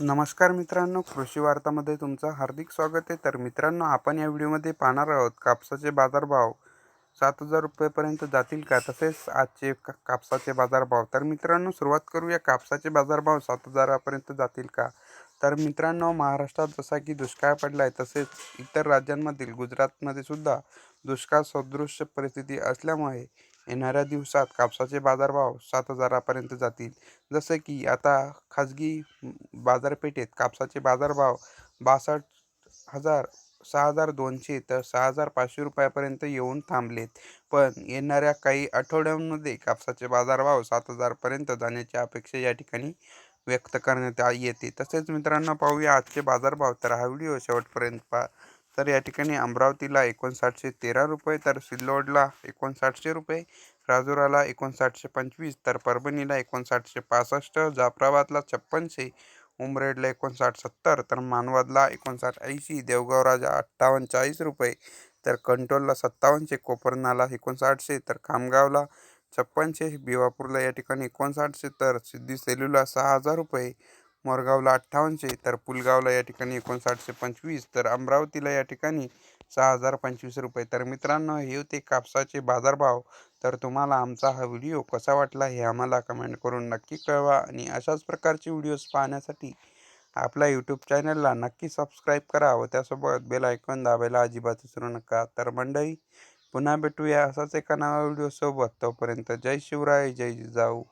नमस्कार मित्रांनो कृषी वार्तामध्ये तुमचं हार्दिक स्वागत आहे. तर मित्रांनो आपण या व्हिडिओमध्ये पाहणार आहोत कापसाचे बाजारभाव सात हजार रुपयेपर्यंत जातील का? तसेच आजचे का कापसाचे बाजारभाव. तर मित्रांनो सुरुवात करूया. कापसाचे बाजारभाव सात हजारापर्यंत जातील का? तर मित्रांनो महाराष्ट्रात जसा की दुष्काळ पडला आहे तसेच इतर राज्यांमधील गुजरातमध्ये सुद्धा दुष्काळ सदृश परिस्थिती असल्यामुळे येणाऱ्या दिवसात कापसाचे बाजारभाव सात हजारापर्यंत जातील. जसं की आता खाजगी बाजारपेठेत कापसाचे बाजारभाव बासष्ट हजार सहा हजार दोनशे तर सहा हजार पाचशे रुपयापर्यंत येऊन थांबलेत. पण येणाऱ्या काही आठवड्यांमध्ये कापसाचे बाजारभाव सात हजारपर्यंत जाण्याची अपेक्षा या ठिकाणी व्यक्त करण्यात येते. तसेच मित्रांनो पाहूया आजचे बाजारभाव. तर हा व्हिडिओ शेवटपर्यंत पा तर या ठिकाणी अमरावतीला एकोणसाठशे तेरा रुपये तर सिल्लोडला एकोणसाठशे रुपये राजुराला एकोणसाठशे पंचवीस तर परभणीला एकोणसाठशे पासष्ट जाफराबादला छप्पनशे उमरेडला एकोणसाठ सत्तर तर मानवदला एकोणसाठ ऐंशी देवगाव राजा अठ्ठावन्न चाळीस रुपये तर कंट्रोलला सत्तावन्नशे कोपरनाला एकोणसाठशे तर खामगावला छप्पनशे भिवापूरला या ठिकाणी एकोणसाठशे तर सिद्धी सेलूला सहा हजार रुपये मोरगावला अठ्ठावन्नशे तर पुलगावला या ठिकाणी एकोणसाठशे पंचवीस तर अमरावतीला या ठिकाणी सहा हजार पंचवीस रुपये. तर मित्रांनो हे होते कापसाचे बाजारभाव. तर तुम्हाला आमचा हा व्हिडिओ कसा वाटला हे आम्हाला कमेंट करून नक्की कळवा. आणि अशाच प्रकारचे व्हिडिओज पाहण्यासाठी आपल्या यूट्यूब चॅनलला नक्की सबस्क्राईब करा व त्यासोबत बेल ऐकून दाबायला अजिबात विसरू नका. तर मंडळी पुन्हा भेटूया असाच एका नव्या व्हिडिओसोबत. तोपर्यंत जय शिवराय जय जिजाऊ.